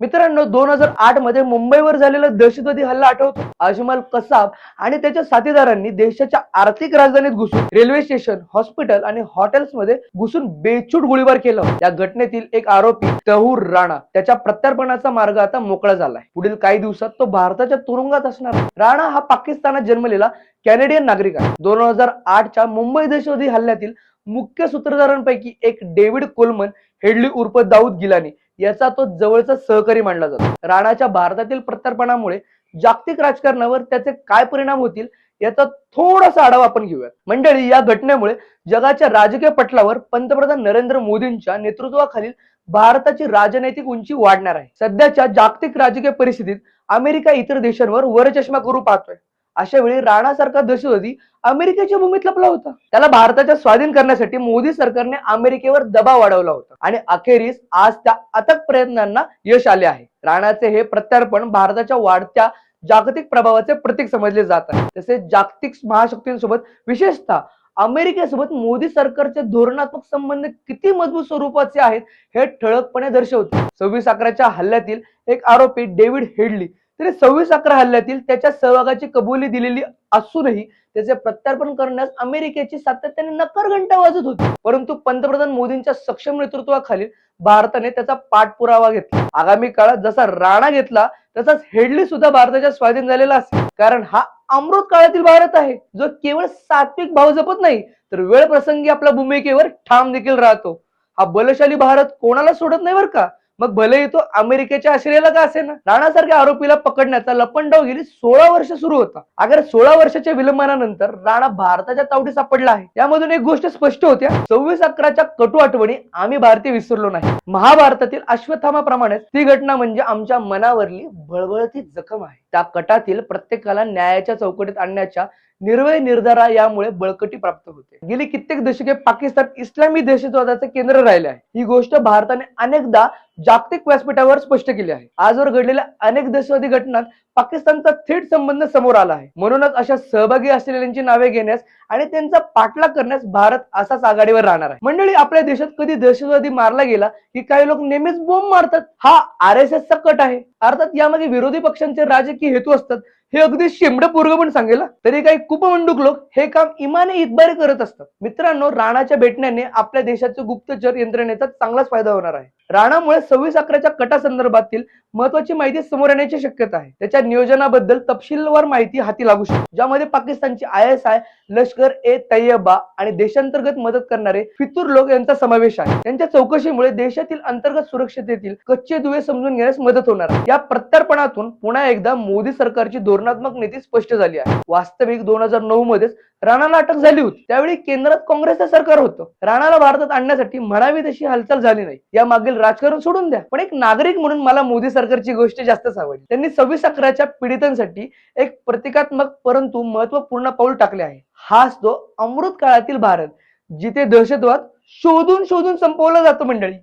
मित्रांनो दोन हजार आठमध्ये मुंबईवर झालेला दहशतवादी हल्ला आठवतो. अजमल कसाब आणि त्याच्या साथीदारांनी देशाच्या आर्थिक राजधानीत घुसून रेल्वे स्टेशन हॉस्पिटल आणि हॉटेल्समध्ये घुसून बेछूट गोळीबार केला या घटनेतील एक आरोपी तहूर राणा त्याच्या प्रत्यार्पणाचा मार्ग आता मोकळा झालाय. पुढील काही दिवसात तो भारताच्या तुरुंगात असणार राणा हा पाकिस्तानात जन्मलेला कॅनेडियन नागरिक आहे. दोन हजार आठच्या मुंबई दहशतवादी हल्ल्यातील मुख्य सूत्रधारांपैकी एक डेव्हिड कोलमन हेडली उर्फ दाऊद गिलानी याचा तो जवळचा सहकारी मानला जातो. राणाच्या भारतातील प्रत्यार्पणामुळे जागतिक राजकारणावर त्याचे काय परिणाम होतील याचा थोडासा आढावा आपण घेऊया मंडळी या घटनेमुळे जगाच्या राजकीय पटलावर पंतप्रधान नरेंद्र मोदींच्या नेतृत्वाखालील भारताची राजनैतिक उंची वाढणार आहे. सध्याच्या जागतिक राजकीय परिस्थितीत अमेरिका इतर देशांवर वरचष्मा करू पाहतोय. अशा वेळी राणासारखा दहशतवादी अमेरिकेच्या भूमीत लपला होता. त्याला भारताच्या स्वाधीन करण्यासाठी मोदी सरकारने अमेरिकेवर दबाव वाढवला होता. आणि अखेरीस आज त्या अथक प्रयत्नांना यश आले आहे. राणाचे हे प्रत्यार्पण भारताच्या वाढत्या जागतिक प्रभावाचे प्रतीक समजले जात आहे. तसेच जागतिक महाशक्तींसोबत विशेषतः अमेरिकेसोबत मोदी सरकारचे धोरणात्मक संबंध किती मजबूत स्वरूपाचे आहेत हे ठळकपणे दर्शवते. सव्वीस अकराच्या हल्ल्यातील एक आरोपी डेव्हिड हेडली तरी सव्वीस अकरा हल्ल्यातील त्याच्या सहभागाची कबुली दिलेली असूनही त्याचे प्रत्यार्पण करण्यास अमेरिकेची सातत्याने नकार घंटा वाजत होती. परंतु पंतप्रधान मोदींच्या सक्षम नेतृत्वाखाली भारताने त्याचा पाठपुरावा घेतला. आगामी काळात जसा राणा घेतला तसाच हेडली सुद्धा भारताच्या स्वाधीन झालेला असेल. कारण हा अमृत काळातील भारत आहे जो केवळ सात्विक भाव जपत नाही तर वेळ प्रसंगी आपल्या भूमिकेवर ठाम देखील राहतो. हा बलशाली भारत कोणाला सोडत नाही बरं का? मग भलेही तो अमेरिकेच्या आश्रयाला का असे ना राणासारख्या आरोपीला पकडण्याचा लपंडाव गेली सोळा वर्ष सुरू होता. अगर सोळा वर्षाच्या विलंबनानंतर राणा भारताच्या तावडी सापडला आहे. यामधून एक गोष्ट स्पष्ट होत्या. सव्वीस अकराच्या कटू आठवणी आम्ही भारतीय विसरलो नाही. महाभारतातील अश्वत्थामाप्रमाणेच ती घटना म्हणजे आमच्या मनावरली बळबळती जखम आहे. त्या कटातील प्रत्येकाला न्यायाच्या चौकटीत आणण्याच्या निर्वय निर्धारा यामुळे बळकटी प्राप्त होते. गेली कित्येक दशके पाकिस्तान इस्लामी दहशतवादाचे केंद्र राहिले आहे ही गोष्ट भारताने अनेकदा जागतिक व्यासपीठावर स्पष्ट केली आहे. आजवर घडलेल्या अनेक दहशतवादी घटनांत पाकिस्तानचा थेट संबंध समोर आला आहे. म्हणूनच अशा सहभागी असलेल्यांची नावे घेण्यास आणि त्यांचा पाठलाग करण्यास भारत असाच आघाडीवर राहणार आहे. मंडळी आपल्या देशात कधी दहशतवादी मारला गेला की काही लोक नेहमीच बोंब मारतात? हा आर एस एसचा कट आहे. अर्थात यामागे विरोधी पक्षांचे राजकीय हेतू असतात. हे अगदी शेंबड पोरग पण सांगेल तरी काही कुपमंडूक लोक हे काम इमाने इतबारे करत असतात. मित्रांनो राणाच्या भेटण्याने आपल्या देशाच्या गुप्तचर यंत्रणेचा चांगलाच फायदा होणार आहे. राणामुळे सव्वीस अकराच्या कटा संदर्भातील महत्वाची माहिती समोर येण्याची शक्यता आहे. त्याच्या नियोजनाबद्दल तपशीलवार माहिती हाती लागू शकते. ज्यामध्ये पाकिस्तानची आय एस आय लष्कर ए तय्यबा आणि देशांतर्गत मदत करणारे फितूर लोक यांचा समावेश आहे. त्यांच्या चौकशीमुळे देशातील अंतर्गत सुरक्षतेतील कच्चे दुवे समजून घेण्यास मदत होणार आहे. या प्रत्यार्पणातून पुन्हा एकदा मोदी सरकारची धोरणात्मक नीती स्पष्ट झाली आहे. वास्तविक दोन हजार नऊ मध्येच राणाला अटक झाली होती. त्यावेळी केंद्रात काँग्रेसचं सरकार होतं. राणाला भारतात आणण्यासाठी म्हणावी तशी हालचाल झाली नाही. या मागील राजकारण सोडून द्या. पण एक नागरिक म्हणून मला मोदी सरकारची गोष्ट जास्तच आवडली. त्यांनी सव्वीस अकराच्या पीडितांसाठी एक प्रतिकात्मक परंतु महत्त्वपूर्ण पाऊल टाकले आहे. हाच तो अमृत काळातील भारत जिथे दहशतवाद शोधून शोधून संपवला जातो मंडळी.